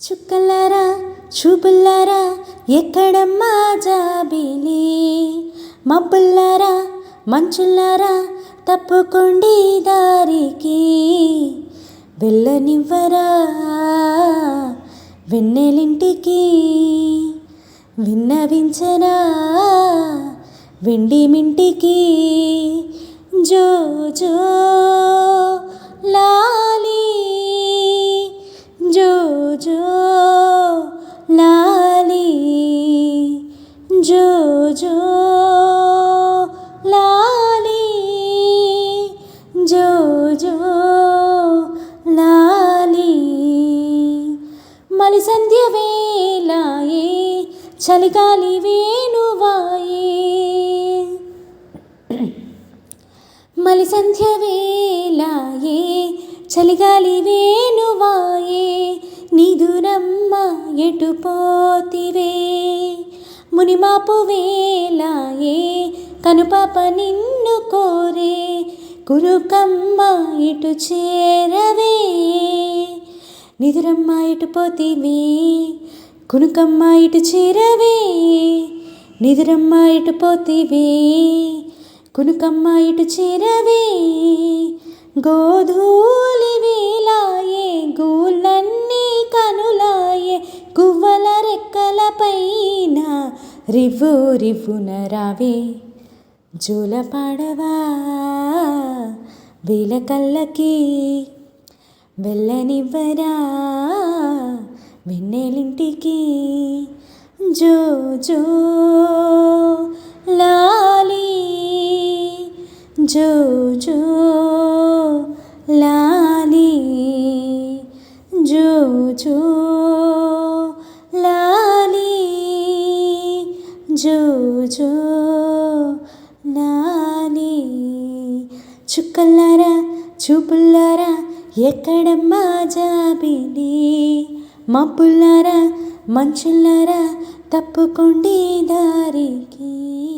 చుక్కలారా చూపుల్లారా ఎక్కడమ్మా జాబిలి? మబ్బుల్లారా మంచుల్లారా తప్పుకోండి దారికి. వెళ్ళనివ్వరా వెన్నెలింటికి? విన్నవించరా వెండి మింటికి? జో జో జో జో లాలి జో జో లాలి. మలి సంధ్య వేలాయే చలిగాలి వేణువాయే. మలి సంధ్య వేలాయే చలిగాలి వేణువాయే. నిదురమ్మ ఎటు పోతివే? మునిమాపు వేలాయే కనుపాప నిన్ను కోరే కురుకమ్మ ఇటు చేరవే. నిదురమ్మ ఇటు పోతివే కునుకమ్మ ఇటు చేరవే. నిదురమ్మ ఇటు పోతివే కునుకమ్మ ఇటు చేరవే. గోధూలి వేలాయే గూళ్ళన్నీ కనులాయే గువ్వల రెక్కలపై రివ్వు రివ్వున రావే. జూల పాడవా వేల కళ్ళకి వెళ్ళనివ్వరా? వెన్నెలింటికి జో జో లాలి. జో జో లాలి. జో జో జో జో లాలి చుక్కల్లారా చూపుల్లారా ఎక్కడమ్మా జాబిలి పుల్లారా మంచుల్లారా తప్పుకోండి దారికి.